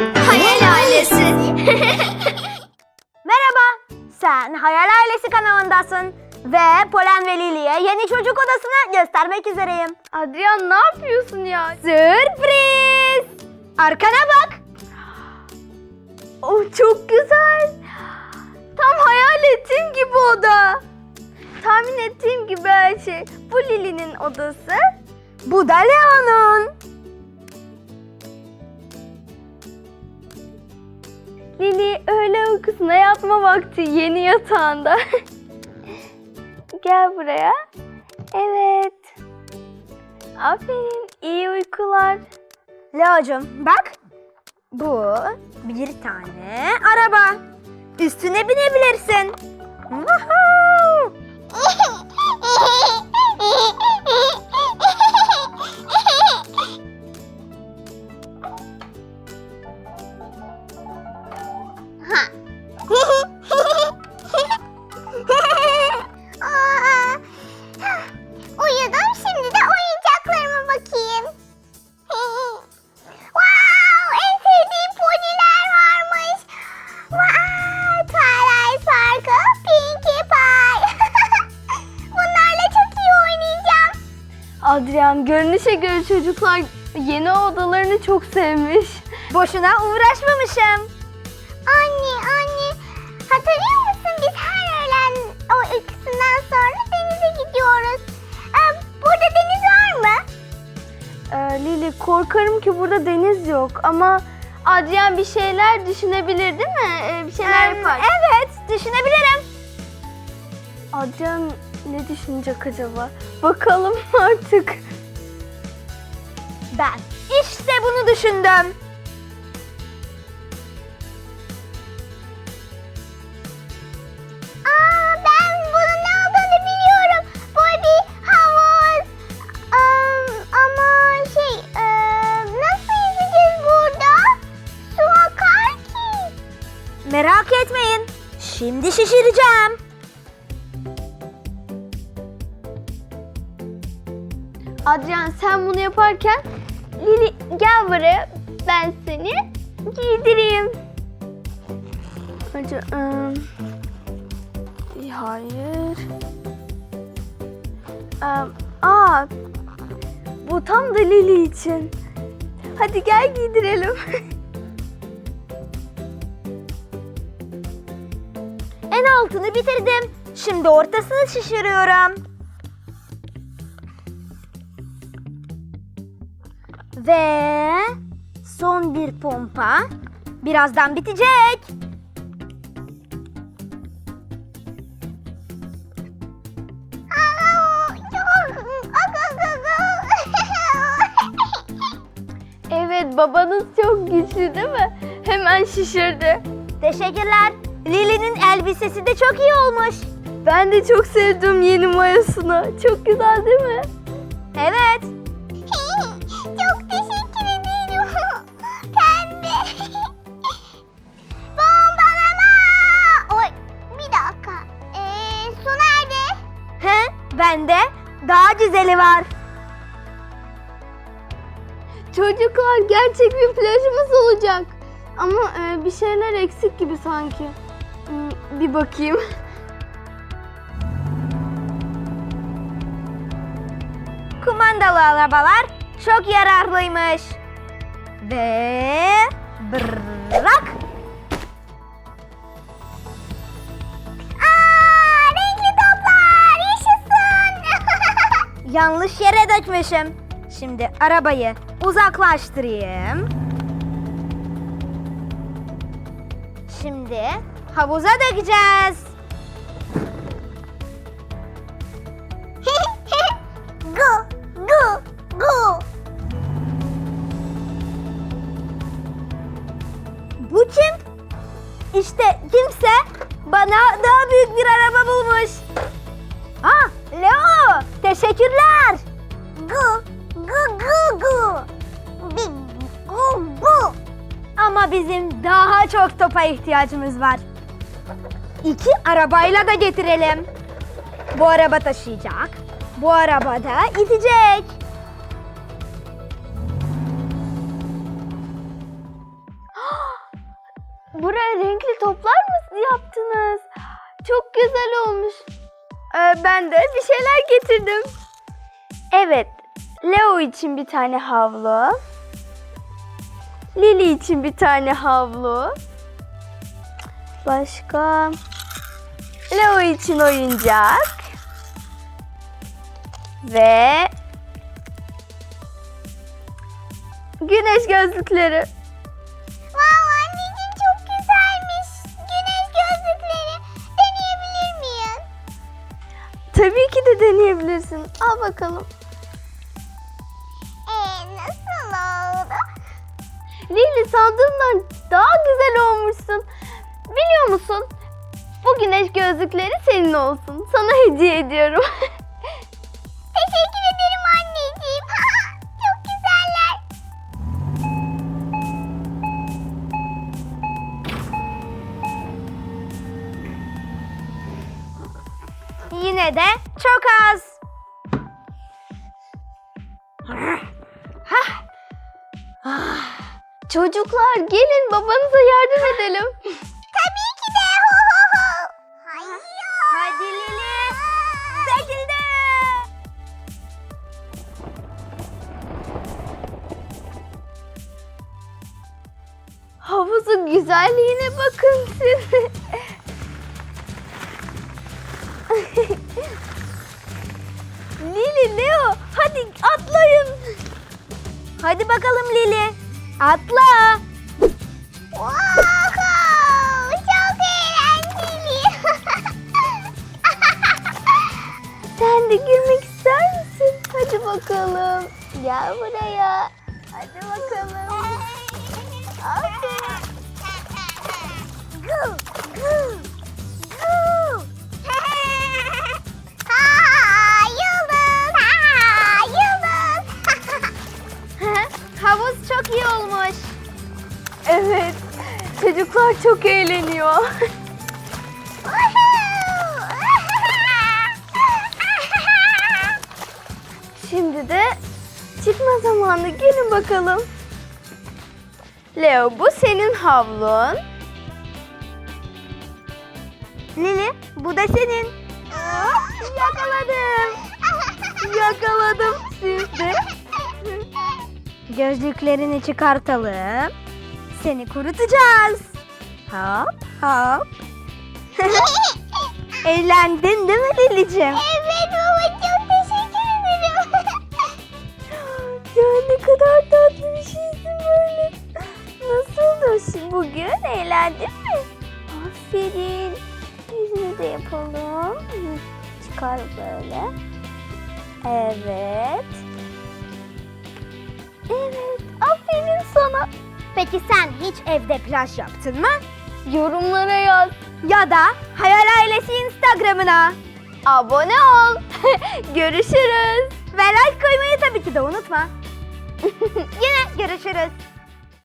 Hayal ailesi. Merhaba, sen Hayal Ailesi kanalındasın ve Polen ve Lili'ye yeni çocuk odasını göstermek üzereyim. Adrian ne yapıyorsun ya? Sürpriz! Arkana bak. Oh çok güzel. Tam hayal ettiğim gibi oda. Tahmin ettiğim gibi her şey. Bu Lili'nin odası. Bu da Leo'nun. Lili öğle uykusuna yatma vakti yeni yatağında. Gel buraya. Evet. Aferin. iyi uykular. Leo'cum bak. Bu bir tane araba. Üstüne binebilirsin. Woohoo! Uyudum şimdi de oyuncaklarıma bakayım. wow, en sevdiğim poniler varmış. Wow, Twilight Sparkle, Pinkie Pie. Bunlarla çok iyi oynayacağım. Adrian görünüşe göre çocuklar yeni odalarını çok sevmiş. Boşuna uğraşmamışım. Lili korkarım ki burada deniz yok ama Adrian bir şeyler düşünebilir değil mi? Ee, bir şeyler Em, yapar. Evet, düşünebilirim. Adrian ne düşünecek acaba? Bakalım artık. Ben işte bunu düşündüm. Şimdi şişireceğim. Adrian sen bunu yaparken Lili gel buraya ben seni giydireyim. Acı, ım, hayır. Am, aa, bu tam da Lili için. Hadi gel giydirelim. altını bitirdim. Şimdi ortasını şişiriyorum. Ve son bir pompa. Birazdan bitecek. Evet babanız çok güçlü değil mi? Hemen şişirdi. Teşekkürler. Lili'nin elbisesi de çok iyi olmuş. Ben de çok sevdim yeni mayasını. Çok güzel değil mi? Evet. Çok teşekkür ederim. Pembe. Bombalama. Oy, bir dakika. Ee, su nerede? He, bende daha güzeli var. Çocuklar gerçek bir plajımız olacak. Ama e, bir şeyler eksik gibi sanki. Bir bakayım. Kumandalı arabalar çok yararlıymış. Ve bırak. Aa, renkli toplar. Yaşasın. Yanlış yere dökmüşüm. Şimdi arabayı uzaklaştırayım. Şimdi havuza dökeceğiz. gu, gu, gu. Bu kim? İşte kimse bana daha büyük bir araba bulmuş. Ah, Leo, teşekkürler. Gu, gu, gu, gu. Bir gu, gu. Ama bizim daha çok topa ihtiyacımız var. İki arabayla da getirelim. Bu araba taşıyacak. Bu araba da itecek. buraya renkli toplar mı yaptınız? Çok güzel olmuş. Ee, ben de bir şeyler getirdim. Evet, Leo için bir tane havlu. Lily için bir tane havlu. Başka? Leo için oyuncak. Ve güneş gözlükleri. Wow anneciğim çok güzelmiş. Güneş gözlükleri. Deneyebilir miyim? Tabii ki de deneyebilirsin. Al bakalım. Ee, nasıl oldu? Lili sandığımdan daha güzel olmuşsun. Biliyor musun? Bu güneş gözlükleri senin olsun. Sana hediye ediyorum. Teşekkür ederim anneciğim. çok güzeller. Yine de çok az. Çocuklar gelin babanıza yardım edelim. Güzelliğine bakın siz. Lili, Leo hadi atlayın. Hadi bakalım Lili. Atla. Wow, çok eğlenceli. Sen de girmek ister misin? Hadi bakalım. Gel buraya. Hadi bakalım. Aferin. Gu, gu, gu. Ha, yıldız. Ha, yıldız. Havuz çok iyi olmuş. Evet. Çocuklar çok eğleniyor. Şimdi de çıkma zamanı. Gelin bakalım. Leo bu senin havlun. Lili bu da senin. Yakaladım. Yakaladım sizi. Gözlüklerini çıkartalım. Seni kurutacağız. Hop hop. Eğlendin değil mi Lili'cim? evet baba çok teşekkür ederim. Ya ne kadar tatlı bir şeysin böyle. Nasıldı bugün? Eğlendin mi? Hı, Çıkar böyle. Evet. Evet. Aferin sana. Peki sen hiç evde plaj yaptın mı? Yorumlara yaz. Ya da Hayal Ailesi Instagram'ına. Abone ol. Görüşürüz. Ve like koymayı tabii ki de unutma. Yine görüşürüz.